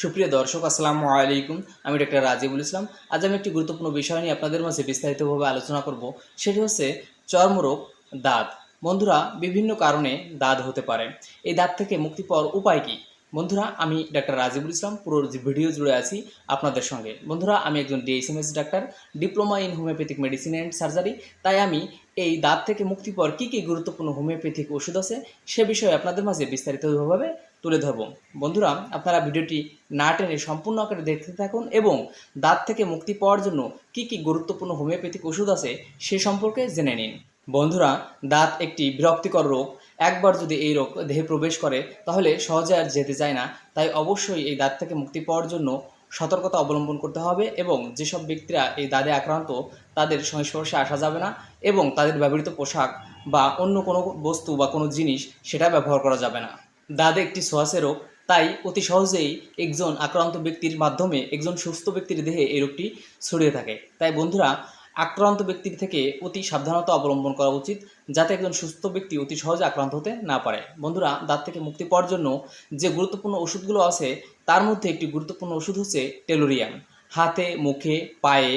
সুপ্রিয় দর্শক, আসসালামু আলাইকুম। আমি ডক্টর রাজিবুল ইসলাম। আজ আমি একটি গুরুত্বপূর্ণ বিষয় নিয়ে আপনাদের মাঝে বিস্তারিতভাবে আলোচনা করব। সেটি হচ্ছে চর্মরোগ দাঁত। বন্ধুরা, বিভিন্ন কারণে দাঁত হতে পারে। এই দাঁত থেকে মুক্তি পাওয়ার উপায় কী? বন্ধুরা, আমি ডাক্তার রাজিবুল ইসলাম। পুরো ভিডিও জুড়ে আছি আপনাদের সঙ্গে। বন্ধুরা, আমি একজন DSMS doctor, diploma in homeopathic medicine and surgery. তাই আমি এই দাঁত থেকে মুক্তি পাওয়ার কী কী গুরুত্বপূর্ণ হোমিওপ্যাথিক ওষুধ আছে, সে বিষয়ে আপনাদের মাঝে বিস্তারিতভাবে তুলে ধরব। বন্ধুরা, আপনারা ভিডিওটি না টেনে সম্পূর্ণ আকারে দেখতে থাকুন এবং দাঁত থেকে মুক্তি পাওয়ার জন্য কী কী গুরুত্বপূর্ণ হোমিওপ্যাথিক ওষুধ আছে সে সম্পর্কে জেনে নিন। বন্ধুরা, দাঁত একটি বিরক্তিকর রোগ। একবার যদি এই রোগ দেহে প্রবেশ করে, তাহলে সহজে আর যেতে চায় না। তাই অবশ্যই এই দাঁত থেকে মুক্তি পাওয়ার জন্য সতর্কতা অবলম্বন করতে হবে এবং যেসব ব্যক্তিরা এই দাঁতে আক্রান্ত, তাদের সংস্পর্শে আসা যাবে না এবং তাদের ব্যবহৃত পোশাক বা অন্য কোনো বস্তু বা কোনো জিনিস সেটা ব্যবহার করা যাবে না। দাঁতে একটি সোয়াসে রোগ, তাই অতি সহজেই একজন আক্রান্ত ব্যক্তির মাধ্যমে একজন সুস্থ ব্যক্তির দেহে এই রোগটি ছড়িয়ে থাকে। তাই বন্ধুরা, আক্রান্ত ব্যক্তির থেকে অতি সাবধানতা অবলম্বন করা উচিত, যাতে একজন সুস্থ ব্যক্তি অতি সহজে আক্রান্ত হতে না পারে। বন্ধুরা, দাঁত থেকে মুক্তি পাওয়ার জন্য যে গুরুত্বপূর্ণ ওষুধগুলো আছে, তার মধ্যে একটি গুরুত্বপূর্ণ ওষুধ হচ্ছে টেলোরিয়াম হাতে, মুখে, পায়ে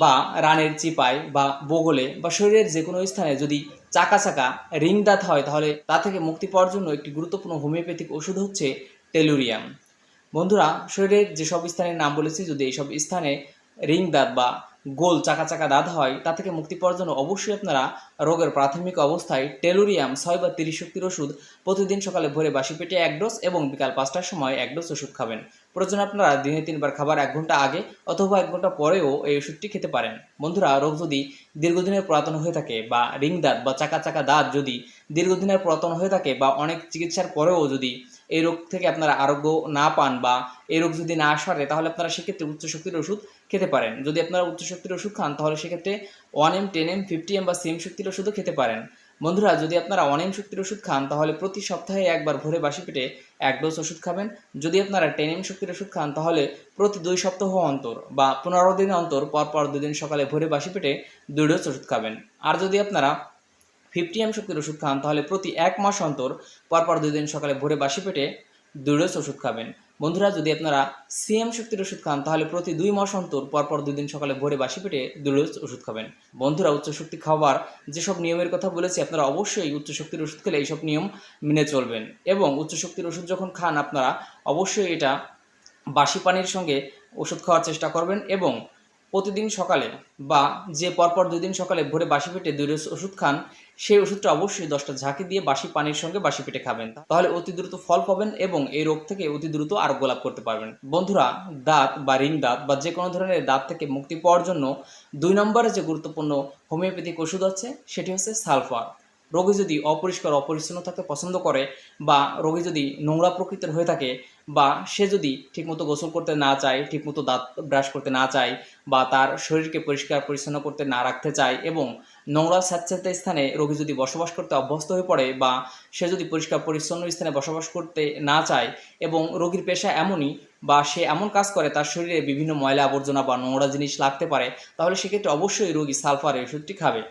বা রানের চিপায় বা বগলে বা শরীরের যে কোনো স্থানে যদি চাকা চাকা রিং দাঁত হয়, তাহলে তা থেকে মুক্তি পাওয়ার জন্য একটি গুরুত্বপূর্ণ হোমিওপ্যাথিক ওষুধ হচ্ছে টেলুরিয়াম। বন্ধুরা, শরীরের যেসব স্থানের নাম বলেছি, যদি এইসব স্থানে রিং দাঁত বা গোল চাকা চাকা দাঁত হয়, তা থেকে মুক্তি পাওয়ার জন্য অবশ্যই আপনারা রোগের প্রাথমিক অবস্থায় টেলুরিয়াম ছয় বা তিরিশ শক্তির ওষুধ প্রতিদিন সকালে ভোরে বাসি পেটে এক ডোজ এবং বিকাল পাঁচটার সময় এক ডোজ ওষুধ খাবেন। প্রয়োজন আপনারা দিনে তিনবার খাবার এক ঘণ্টা আগে অথবা এক ঘণ্টা পরেও এই ওষুধটি খেতে পারেন। বন্ধুরা, রোগ যদি দীর্ঘদিনের পুরাতন হয়ে থাকে বা রিং দাঁত বা চাকা চাকা দাঁত যদি দীর্ঘদিনের পুরাতন হয়ে থাকে বা অনেক চিকিৎসার পরেও যদি এই রোগ থেকে আপনারা আরোগ্য না পান বা এই রোগ যদি না সারে তাহলে আপনারা সেক্ষেত্রে উচ্চ শক্তির ওষুধ খেতে পারেন। যদি আপনারা উচ্চ শক্তির ওষুধ খান, তাহলে সেক্ষেত্রে one M ten M fifty M বা সিএম শক্তির ওষুধও খেতে পারেন। বন্ধুরা, যদি আপনারা এম শক্তির ওষুধ খান, তাহলে প্রতি সপ্তাহে একবার ভোরে বাসি পেটে এক ডোজ ওষুধ খাবেন। যদি আপনারা টেন এম শক্তির ওষুধ খান, তাহলে প্রতি দুই সপ্তাহ অন্তর বা পনেরো দিন অন্তর পর পর দুদিন সকালে ভোরে বাসি পেটে দুই ডোজ ওষুধ খাবেন। আর যদি আপনারা ফিফটি এম শক্তির ওষুধ খান, তাহলে প্রতি এক মাস অন্তর পরপর দুই দিন সকালে ভোরে বাসি পেটে দুই ডোজ ওষুধ খাবেন। বন্ধুরা, যদি আপনারা সিএম শক্তির ওষুধ খান, তাহলে প্রতি দুই মাস অন্তর পরপর দুই দিন সকালে ভোরে বাসি পেটে দুই ডোজ ওষুধ খাবেন। বন্ধুরা, উচ্চ শক্তি খাবার যেসব নিয়মের কথা বলেছি, আপনারা অবশ্যই উচ্চ শক্তির ওষুধ খেলে এইসব নিয়ম মেনে চলবেন। এবং উচ্চ শক্তির ওষুধ যখন খান, আপনারা অবশ্যই এটা বাসি পানির সঙ্গে ওষুধ খাওয়ার চেষ্টা করবেন এবং প্রতিদিন সকালে বা যে পরপর দুই দিন সকালে ভোরে বাসি পেটে দুই ডোজ ওষুধ খান সেই ওষুধটা অবশ্যই দশটা ঝাঁকি দিয়ে বাসি পানির সঙ্গে বাসি পেটে খাবেন। তাহলে অতি দ্রুত ফল পাবেন এবং এই রোগ থেকে অতি দ্রুত আরোগ্য লাভ করতে পারবেন। বন্ধুরা, দাঁত বা রিং দাঁত বা যে কোনো ধরনের দাঁত থেকে মুক্তি পাওয়ার জন্য দুই নম্বরে যে গুরুত্বপূর্ণ হোমিওপ্যাথিক ওষুধ আছে, সেটি হচ্ছে সালফার। রোগী যদি অপরিষ্কার, অপরিচ্ছন্ন থাকতে পছন্দ করে বা রোগী যদি নোংরা প্রকৃতির হয়ে থাকে বা সে যদি ঠিকমতো গোসল করতে না চায়, ঠিকমতো দাঁত ব্রাশ করতে না চায় বা তার শরীরকে পরিষ্কার, পরিচ্ছন্ন করতে না রাখতে চায় এবং নোংরা স্যাঁতস্যাঁতে স্থানে রোগী যদি বসবাস করতে অভ্যস্ত হয়ে পড়ে বা সে যদি পরিষ্কার পরিচ্ছন্ন স্থানে বসবাস করতে না চায় এবং রোগীর পেশা এমনই বা সে এমন কাজ করে তার শরীরে বিভিন্ন ময়লা আবর্জনা বা নোংরা জিনিস লাগতে পারে, তাহলে সেক্ষেত্রে অবশ্যই রোগী সালফার ওষুধটি খাবে।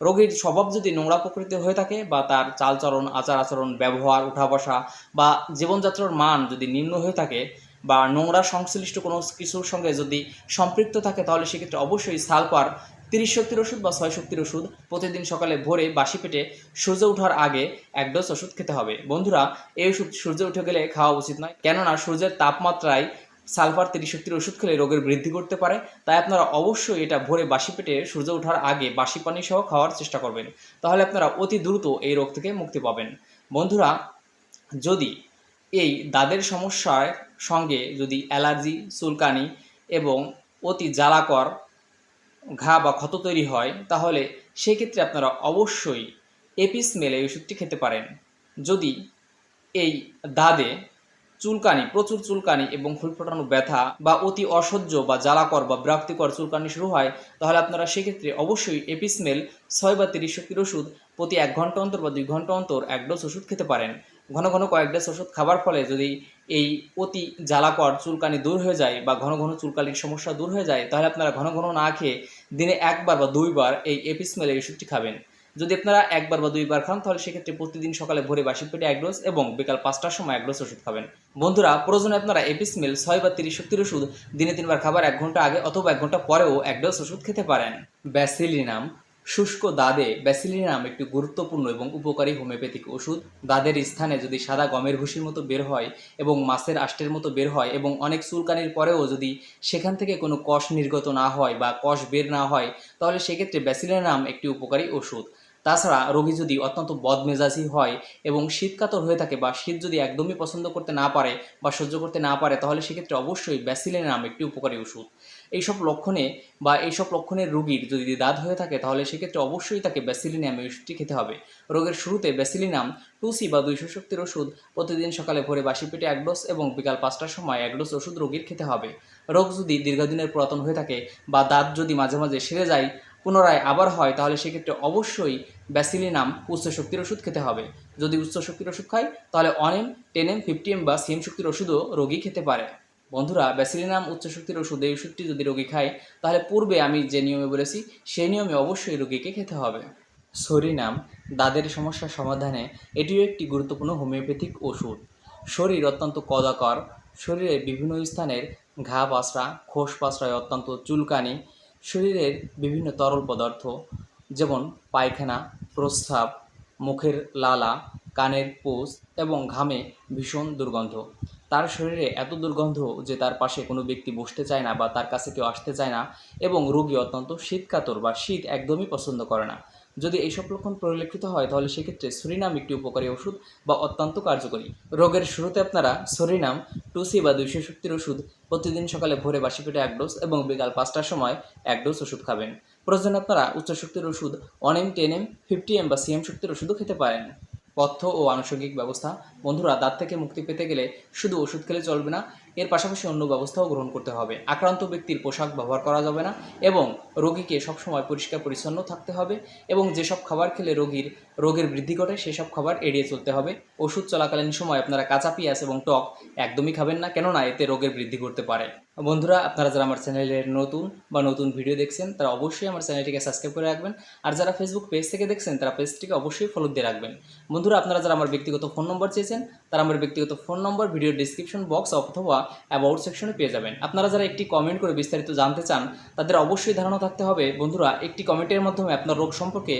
রোগীর স্বভাব যদি নোংরা প্রকৃতির হয়ে থাকে বা তার চালচরণ আচার আচরণ ব্যবহার উঠা বসা বা জীবনযাত্রার মান যদি নিম্ন হয়ে থাকে বা নোংরা সংশ্লিষ্ট কোনো কিছুর সঙ্গে যদি সম্পৃক্ত থাকে, তাহলে সেক্ষেত্রে অবশ্যই সালফার তিরিশ শক্তির ওষুধ বা ছয় শক্তির ওষুধ প্রতিদিন সকালে ভোরে বাসি পেটে সূর্য ওঠার আগে এক ডোজ ওষুধ খেতে হবে। বন্ধুরা, এই ওষুধ সূর্য উঠে গেলে খাওয়া উচিত নয়, কেননা সূর্যের তাপমাত্রায় সালফার তিরিশ শক্তির ওষুধ খেলে রোগের বৃদ্ধি করতে পারে। তাই আপনারা অবশ্যই এটা ভোরে বাসি পেটে সূর্য ওঠার আগে বাসি পানি সহ খাওয়ার চেষ্টা করবেন। তাহলে আপনারা অতি দ্রুত এই রোগ থেকে মুক্তি পাবেন। বন্ধুরা, যদি এই দাঁতের সমস্যার সঙ্গে যদি অ্যালার্জি, চুলকানি এবং অতি জ্বালাকর ঘা বা ক্ষত তৈরি হয়, তাহলে সেক্ষেত্রে আপনারা অবশ্যই এপিস মেলে এই ওষুধটি খেতে পারেন। যদি এই দাদে চুলকানি, প্রচুর চুলকানি এবং ফুল ফোটানো ব্যথা বা অতি অসহ্য বা জ্বালাকর বা বিরক্তিকর চুলকানি শুরু হয়, তাহলে আপনারা সেক্ষেত্রে অবশ্যই এপিসমেল ছয় বা তিরিশ শক্তির ওষুধ প্রতি এক ঘণ্টা অন্তর বা দুই ঘণ্টা অন্তর এক ডোজ ওষুধ খেতে পারেন। ঘন ঘন কয়েক ডোজ ওষুধ খাবার ফলে যদি এই অতি জ্বালাকর চুলকানি দূর হয়ে যায় বা ঘন ঘন চুলকানির সমস্যা দূর হয়ে যায়, তাহলে আপনারা ঘন ঘন না খেয়ে দিনে একবার বা দুইবার এই এপিসমেল এই ওষুধটি খাবেন। যদি আপনারা একবার বা দুইবার খান, তাহলে সেক্ষেত্রে প্রতিদিন সকালে ভোরে বাসি পেটে এক ডোজ এবং বিকাল পাঁচটার সময় এক ডোজ ওষুধ খাবেন। বন্ধুরা, প্রয়োজনে আপনারা এপিসমেল ছয় বা তিরিশ শক্তির ওষুধ দিনে তিনবার খাবার এক ঘণ্টা আগে অথবা এক ঘণ্টা পরেও এক ডোজ ওষুধ খেতে পারেন। ব্যাসিলিনাম শুষ্ক দাদে ব্যাসিলিনাম একটি গুরুত্বপূর্ণ এবং উপকারী হোমিওপ্যাথিক ওষুধ। দাদের স্থানে যদি সাদা গমের ভুসির মতো বের হয় এবং মাছের আষ্টের মতো বের হয় এবং অনেক চুলকানির পরেও যদি সেখান থেকে কোনো কষ নির্গত না হয় বা কষ বের না হয়, তাহলে সেক্ষেত্রে ব্যাসিলিনাম একটি উপকারী ওষুধ। তাছাড়া রোগী যদি অত্যন্ত বদমেজাজি হয় এবং শীতকাতর হয়ে থাকে বা শীত যদি একদমই পছন্দ করতে না পারে বা সহ্য করতে না পারে, তাহলে সেক্ষেত্রে অবশ্যই ব্যাসিলিনাম একটি উপকারী ওষুধ। এইসব লক্ষণে বা এইসব লক্ষণের রোগীর যদি দাঁত হয়ে থাকে, তাহলে সেক্ষেত্রে অবশ্যই তাকে ব্যাসিলিনাম এই ওষুধটি খেতে হবে। রোগের শুরুতে ব্যাসিলিনাম টুসি বা দুইশো শক্তির ওষুধ প্রতিদিন সকালে ভোরে বাসি পেটে এক ডোজ এবং বিকাল পাঁচটার সময় এক ডোজ ওষুধ রোগীর খেতে হবে। রোগ যদি দীর্ঘদিনের পুরাতন হয়ে থাকে বা দাঁত যদি মাঝে মাঝে সেরে যায় পুনরায় আবার হয়, তাহলে সেক্ষেত্রে অবশ্যই ব্যাসিলিনাম উচ্চ শক্তির ওষুধ খেতে হবে। যদি উচ্চ শক্তির ওষুধ খায় তাহলে one M ten M fifty M বা সিএম শক্তির ওষুধও রোগী খেতে পারে। বন্ধুরা, ব্যাসিলিনাম উচ্চ শক্তির ওষুধ, এই ওষুধটি যদি রোগী খায়, তাহলে পূর্বে আমি যে নিয়মে বলেছি, সেই নিয়মে অবশ্যই রোগীকে খেতে হবে। সরিনাম দাদের সমস্যার সমাধানে এটিও একটি গুরুত্বপূর্ণ হোমিওপ্যাথিক ওষুধ। শরীর অত্যন্ত কদাকর, শরীরের বিভিন্ন স্থানের ঘা পাসরা, খোস পাসরায় অত্যন্ত চুলকানি শরীরের বিভিন্ন তরল পদার্থ, যেমন পায়খানা, প্রস্রাব, মুখের লালা, কানের পোষ এবং ঘামে ভীষণ দুর্গন্ধ। তার শরীরে এত দুর্গন্ধ যে তার পাশে কোনো ব্যক্তি বসতে চায় না বা তার কাছে কেউ আসতে চায় না এবং রোগী অত্যন্ত শীতকাতর বা শীত একদমই পছন্দ করে না। যদি এইসব লক্ষণ পরিলক্ষিত হয়, তাহলে সেক্ষেত্রে সরিনাম একটি উপকারী ওষুধ বা অত্যন্ত কার্যকরী। রোগের শুরুতে আপনারা সরিনাম, টুসি বা দুইশো শক্তির ওষুধ প্রতিদিন সকালে ভোরে বাসি পেটে এক ডোজ এবং বিকাল পাঁচটার সময় এক ডোজ ওষুধ খাবেন। প্রয়োজনে আপনারা উচ্চ শক্তির ওষুধ one M ten M fifty M বা সিএম শক্তির ওষুধও খেতে পারেন। পথ্য ও আনুষঙ্গিক ব্যবস্থা। বন্ধুরা, দাঁত থেকে মুক্তি পেতে গেলে শুধু ওষুধ খেলে চলবে না এর পাশাপাশি অন্য ব্যবস্থাও গ্রহণ করতে হবে। আক্রান্ত ব্যক্তির পোশাক ব্যবহার করা যাবে না এবং রোগীকে সবসময় পরিষ্কার পরিচ্ছন্ন থাকতে হবে এবং যেসব খাবার খেলে রোগীর, রোগের বৃদ্ধি ঘটে সেসব খাবার এড়িয়ে চলতে হবে। ওষুধ চলাকালীন সময় আপনারা কাঁচা পেঁয়াজ এবং টক একদমই খাবেন না কেননা এতে রোগের বৃদ্ধি করতে পারে। বন্ধুরা, আপনারা যারা আমার চ্যানেলের নতুন বা নতুন ভিডিও দেখছেন, তারা অবশ্যই আমার চ্যানেলটিকে সাবস্ক্রাইব করে রাখবেন। আর যারা ফেসবুক পেজ থেকে দেখছেন, তারা পেজটিকে অবশ্যই ফলো দিয়ে রাখবেন। বন্ধুরা, আপনারা যারা আমার ব্যক্তিগত ফোন নম্বর চেয়েছেন, তারা আমার ব্যক্তিগত phone number video description box অথবা অ্যাবাউট সেকশনে পেয়ে যাবেন। আপনারা যারা একটি কমেন্ট করে বিস্তারিত জানতে চান, তাদের অবশ্যই ধারণা থাকতে হবে, বন্ধুরা, একটি কমেন্টের মাধ্যমে আপনার রোগ সম্পর্কে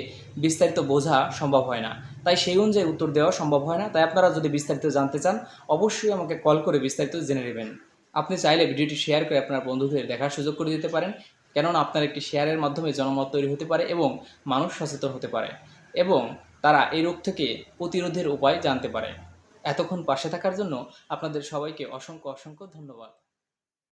বিস্তারিত বোঝা সম্ভব হয় না। তাই সেই অনুযায়ী উত্তর দেওয়া সম্ভব হয় না। তাই আপনারা যদি বিস্তারিত জানতে চান, অবশ্যই আমাকে কল করে বিস্তারিত জেনে নেবেন। আপনি চাইলে ভিডিওটি শেয়ার করে আপনার বন্ধুদের দেখার সুযোগ করে দিতে পারেন, কেননা আপনার একটি শেয়ারের মাধ্যমে জনমত তৈরি হতে পারে এবং মানুষ সচেতন হতে পারে এবং তারা এই রোগ থেকে প্রতিরোধের উপায় জানতে পারে। এতক্ষণ পাশে থাকার জন্য আপনাদের সবাইকে অসংখ্য অসংখ্য ধন্যবাদ।